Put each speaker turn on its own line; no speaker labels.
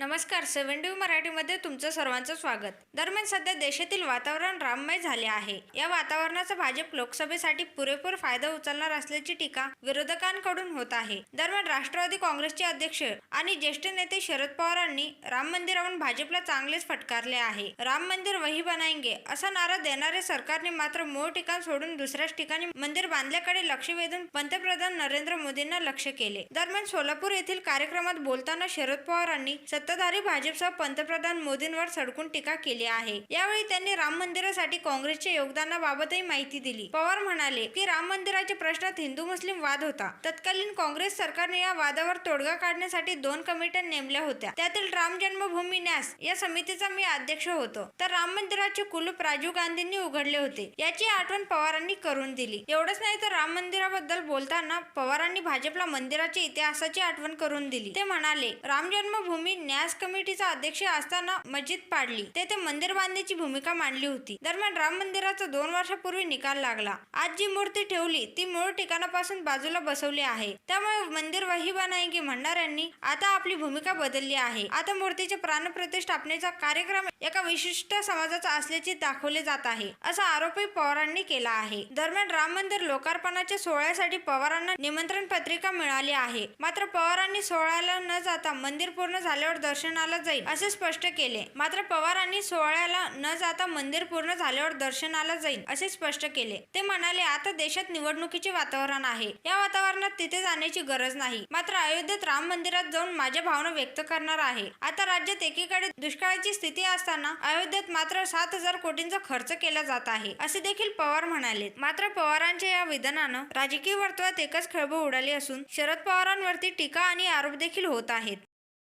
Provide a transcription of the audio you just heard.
नमस्कार seven D मराठीमध्ये तुमचं सर्वांचं स्वागत. दरम्यान सध्या देशातील वातावरण राममय झाले आहे. या वातावरणाचा भाजप लोकसभेसाठी पुरेपूर फायदा उचलणार असल्याची टीका विरोधकांकडून होत आहे. दरम्यान राष्ट्रवादी काँग्रेसचे अध्यक्ष आणि ज्येष्ठ नेते शरद पवारांनी राम मंदिरावरून भाजपला चांगलेच फटकारले आहे. राम मंदिर वही बनाएंगे असा नारा देणारे सरकारने मात्र मूळ ठिकाण सोडून दुसऱ्याच ठिकाणी मंदिर बांधल्याकडे लक्ष वेधून पंतप्रधान नरेंद्र मोदींना लक्ष केले. दरम्यान सोलापूर येथील कार्यक्रमात बोलताना शरद पवारांनी सत्ताधारी भाजपसह पंतप्रधान मोदींवर सडकून टीका केली आहे. यावेळी त्यांनी राम मंदिरासाठी काँग्रेसच्या योगदानाबाबतही माहिती दिली. पवार म्हणाले की राम मंदिराच्या प्रश्नात हिंदू मुस्लिम वाद होता. तत्कालीन काँग्रेस सरकारने या वादावर तोडगा काढण्यासाठी दोन कमिट्या नेमल्या होत्या. त्यातील राम जन्मभूमी न्यास या समितीचा मी अध्यक्ष होतो. तर राम मंदिराचे कुलूप राजीव गांधींनी उघडले होते. याची आठवण पवारांनी करून दिली. एवढंच नाही तर राम मंदिराबद्दल बोलताना पवारांनी भाजपला मंदिराच्या इतिहासाची आठवण करून दिली. ते म्हणाले राम जन्मभूमी न्यास कमिटीचा अध्यक्ष असताना मस्जिद पाडली. तेथे मंदिर बांधण्याची भूमिका मांडली होती. दरम्यान राम मंदिराचा दोन वर्षापूर्वी निकाल लागला. आज जी मूर्ती ठेवली ती मूळ ठिकाणापासून बाजूला बसवली आहे. त्यामुळे मंदिर वहिबा नाही की म्हणणाऱ्यांनी आता आपली भूमिका बदलली आहे. आता मूर्तीच्या प्राणप्रतिष्ठापनेचा कार्यक्रम एका विशिष्ट समाजाचा असल्याचे दाखवले जात आहे असा आरोपही पवारांनी केला आहे. दरम्यान राम मंदिर लोकार्पणाच्या सोहळ्यासाठी पवारांना निमंत्रण पत्रिका मिळाली आहे. मात्र पवारांनी सोहळ्याला न जाता मंदिर पूर्ण झाल्यावर दर्शनाला जाईल असे स्पष्ट केले. मात्र पवारांनी सोहळ्याला न जाता मंदिर पूर्ण झाल्यावर दर्शनाला जाईल असे स्पष्ट केले. ते म्हणाले आता देशात निवडणुकीचे वातावरण आहे. या वातावरणात तिथे जाण्याची गरज नाही. मात्र अयोध्येत राम मंदिरात जाऊन माझ्या भावना व्यक्त करणार आहे. आता राज्यात एकीकडे दुष्काळाची स्थिती असताना अयोध्येत मात्र सात हजार कोटींचा खर्च केला जात आहे असे देखील पवार म्हणाले. मात्र पवारांच्या या विधानानं राजकीय वर्तुळात एकच खळबळ उडाली असून शरद पवारांवरती टीका आणि आरोप देखील होत आहेत.